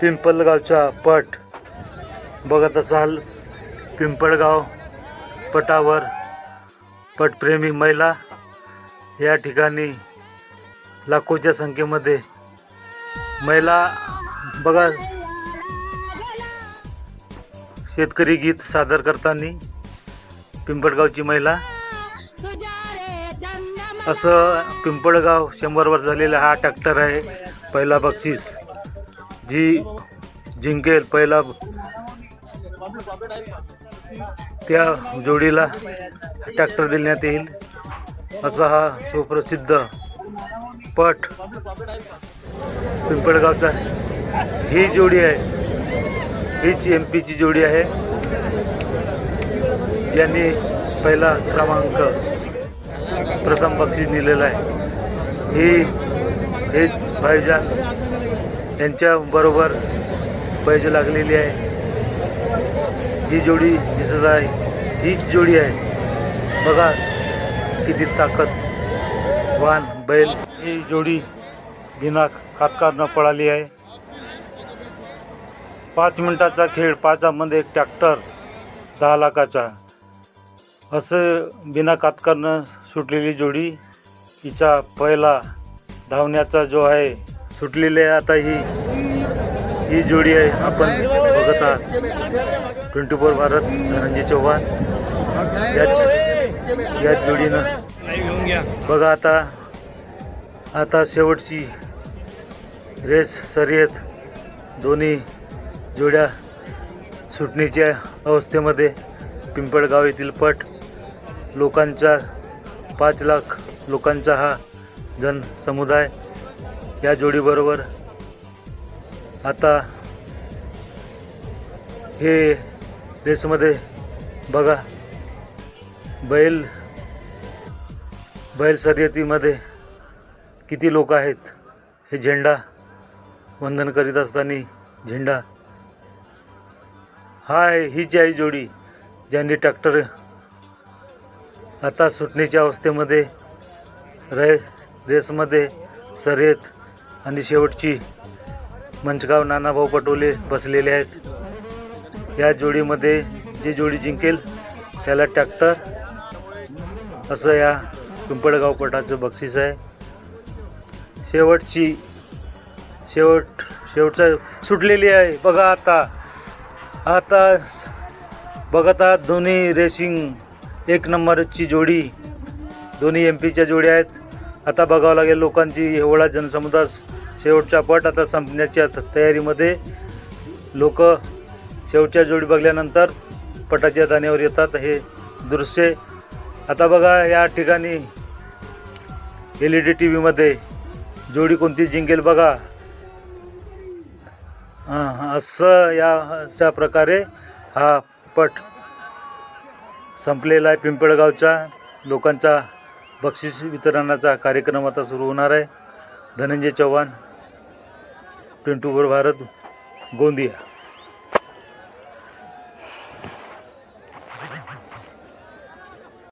पिंपलगावचा पट. बघत असाल पिंपळगाव पटावर पटप्रेमी महिला या ठिकाणी लाखोच्या संख्येमध्ये महिला बघा शेतकरी गीत सादर करताना पिंपळगावची महिला. असं पिंपळगाव शंभर वर्ष झालेला हा ट्रॅक्टर आहे पहिला बक्षीस. जी जिंकेल पहिला त्या जोडीला ट्रॅक्टर देण्यात येईल. असा हा सुप्रसिद्ध पट पिंपळगावचा ही जोडी आहे. हीच एम पीची जोडी आहे. यांनी पहिला क्रमांक प्रथम बक्षीस दिलेलं आहे. ही हे भाईजान त्यांच्याबरोबर पैज लागलेली आहे. ही जोडी दिसत आहे. हीच जोडी आहे. बघा किती ताकद वान बैल. ही जोडी बिना कातकारनं पळाली आहे. पाच मिनटाचा खेळ पाचामध्ये एक ट्रॅक्टर दहा लाखाचा. असं बिना कातकारनं सुटलेली जोडी हिचा पहिला धावण्याचा जो आहे सुटलेली आहे. आता ही ही जोडी आहे आपण बघत आहात. ट्वेंटी फोर भारत धनंजय चव्हाण याच याच जोडीनं. बघा आता आता शेवटची रेस शर्यत दोन्ही जोड्या सुटणीच्या अवस्थेमध्ये पिंपळगाव येथील पट लोकांचा पाच लाख लोकांचा हा जनसमुदाय या जोडीबरोबर आता हे रेसमध्ये बघा. बैल बैल शर्यतीमध्ये किती लोक आहेत? हे झेंडा वंदन करीत असताना झेंडा. हा आहे हीच आहे जोडी ज्यांनी ट्रॅक्टर आता सुटण्याच्या अवस्थेमध्ये रे रेसमध्ये शर्यत आणि शेवटची मंचगाव नानाभाऊ पटोले बसलेले आहेत. या जोडीमध्ये जी जोडी जिंकेल त्याला टॅक्टर असं या पिंपळगाव पटाचं बक्षीस आहे. शेवटची शेवट शेवटचा सुटलेली आहे. बघा आता आता बघत आहात दोन्ही रेसिंग एक नंबरची जोडी दोन्ही एम पीच्या जोड्या आहेत. आता बघावं लागेल लोकांची एवढा जनसमुदाय शेवटचा पट आता संपण्याच्या तयारीमध्ये. लोक शेवटच्या जोडी बघल्यानंतर पटाच्या दाण्यावर येतात. हे दृश्य आता बघा या ठिकाणी एल ई डी टी व्हीमध्ये जोडी कोणती जिंकेल बघा. असं या अशा प्रकारे हा पट संपलेला आहे पिंपळगावचा. लोकांचा बक्षीस वितरणाचा कार्यक्रम आता सुरू होणार आहे. Dhananjay Chavan twenty four Bharat Gondia.